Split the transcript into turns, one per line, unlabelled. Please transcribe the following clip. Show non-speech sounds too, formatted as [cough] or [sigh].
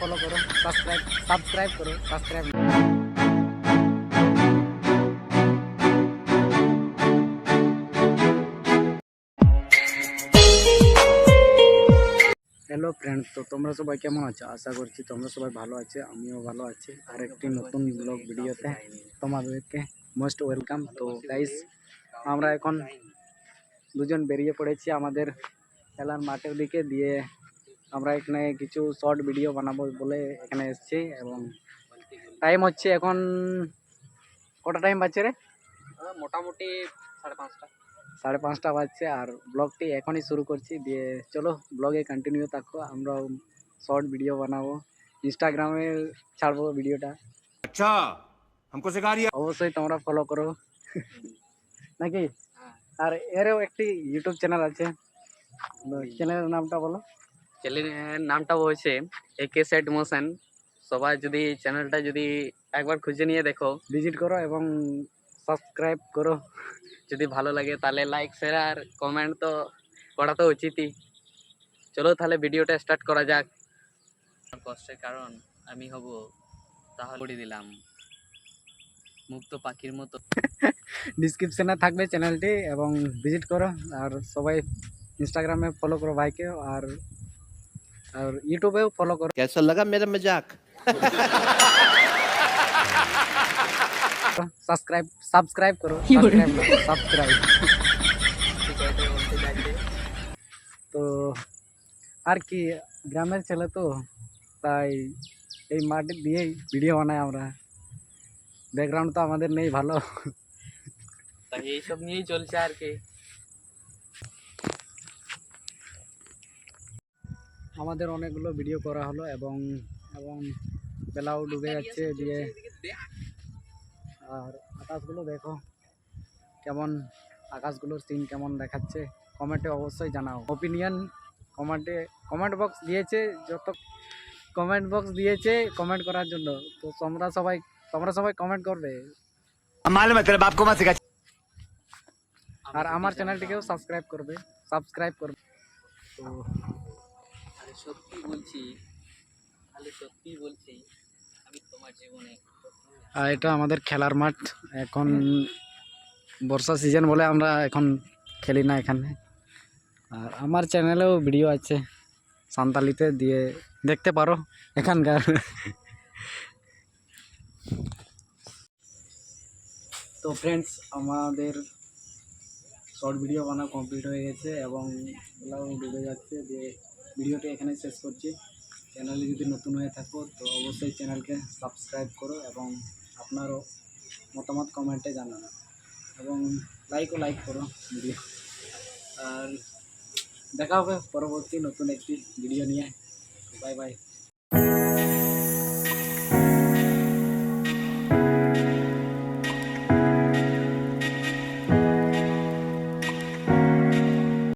Follow করো subscribe subscribe করো। Subscribe hello friend তো তোমরা সবাই কেমন আছো? আশা করছি তোমরা সবাই ভালো আছে, আমিও ভালো আছি। আর একটি নতুন ব্লগ ভিডিওতে তোমাদেরকে মোস্ট ওয়েলকাম তো গাইস আমরা এখন দুজন বেরিয়ে পড়েছি আমাদের খেলার মাঠের দিকে দিয়ে আমরা এখানে কিছু শর্ট ভিডিও বানাবো বলে এখানে এসেছি এবং টাইম হচ্ছে এখন কটা টাইম বাজছে রে
মোটামুটি সাড়ে পাঁচটা
সাড়ে পাঁচটা বাজছে আর ব্লগটি এখনই শুরু করছি দিয়ে চলো ব্লগে কন্টিনিউ থাকো আমরা শর্ট ভিডিও বানাবো ইনস্টাগ্রামে ছাড়বো ভিডিওটা
अच्छा हमको सिखा रही
অবশ্যই তোমরা ফলো করো নাকি আর এরও একটি ইউটিউব চ্যানেল আছে চ্যানেলের নামটা বলো
চ্যানেলের নামটা হয়েছে একে সেট মোশন সবাই যদি চ্যানেলটা যদি একবার খুঁজে নিয়ে দেখো
ভিজিট করো এবং সাবস্ক্রাইব করো।
যদি ভালো লাগে তাহলে লাইক শেয়ার আর কমেন্ট তো করা তো উচিতই। চলো তাহলে ভিডিওটা স্টার্ট করা যাক। কষ্টের কারণ আমি হব, তাহলে করে দিলাম। মুক্ত পাখির মতো।
ডিসক্রিপশনে থাকবে চ্যানেলটি এবং ভিজিট করো। আর সবাই ইনস্টাগ্রামে ফলো করো ভাইকে। আর আর ইউটিউবেও ফলো করো
कैसा लगा मेरा मजाक
সাবস্ক্রাইব সাবস্ক্রাইব করো [laughs] সাবস্ক্রাইব তো আর কি গ্রামের ছেলে তো তাই এই মাটি দিয়েই ভিডিও বানাই আমরা ব্যাকগ্রাউন্ড তো আমাদের নেই ভালো
তাই এইসব নিয়েই চলছে আর কি
আমাদের অনেকগুলো ভিডিও করা হলো এবং এবং বেলাও ডুবে যাচ্ছে দিয়ে। আর আকাশগুলো দেখো কেমন আকাশগুলোর সিন কেমন দেখাচ্ছে। কমেন্টে অবশ্যই জানাও। ওপিনিয়ন কমেন্টে কমেন্ট বক্স দিয়েছে যত কমেন্ট বক্স দিয়েছে কমেন্ট করার জন্য। তো তোমরা সবাই তোমরা সবাই কমেন্ট করবে। আর আমার চ্যানেলটিকেও সাবস্ক্রাইব করবে সাবস্ক্রাইব করবে। তো
সত্যি বলছি তাহলে সত্যি বলছি আমি তোমার জীবনে
আর এটা আমাদের খেলার মাঠ। এখন বর্ষা সিজন বলে আমরা এখন খেলি না এখানে। আর আমার চ্যানেলেও ভিডিও আছে সান্তালিতে দিয়ে দেখতে পারো এখানকার। তো ফ্রেন্ডস আমাদের শর্ট ভিডিও বানা কমপ্লিট হয়ে গেছে এবং এগুলাও ডুবে যাচ্ছে দিয়ে ভিডিওটি এখানে শেষ করছি। চ্যানেলে যদি নতুন হয়ে থাকো, তো অবশ্যই চ্যানেলকে সাবস্ক্রাইব করো এবং আপনারও মতামত কমেন্টে জানানো। এবং লাইকও লাইক করো ভিডিও আর দেখা হবে পরবর্তী নতুন একটি ভিডিও নিয়ে। Bye bye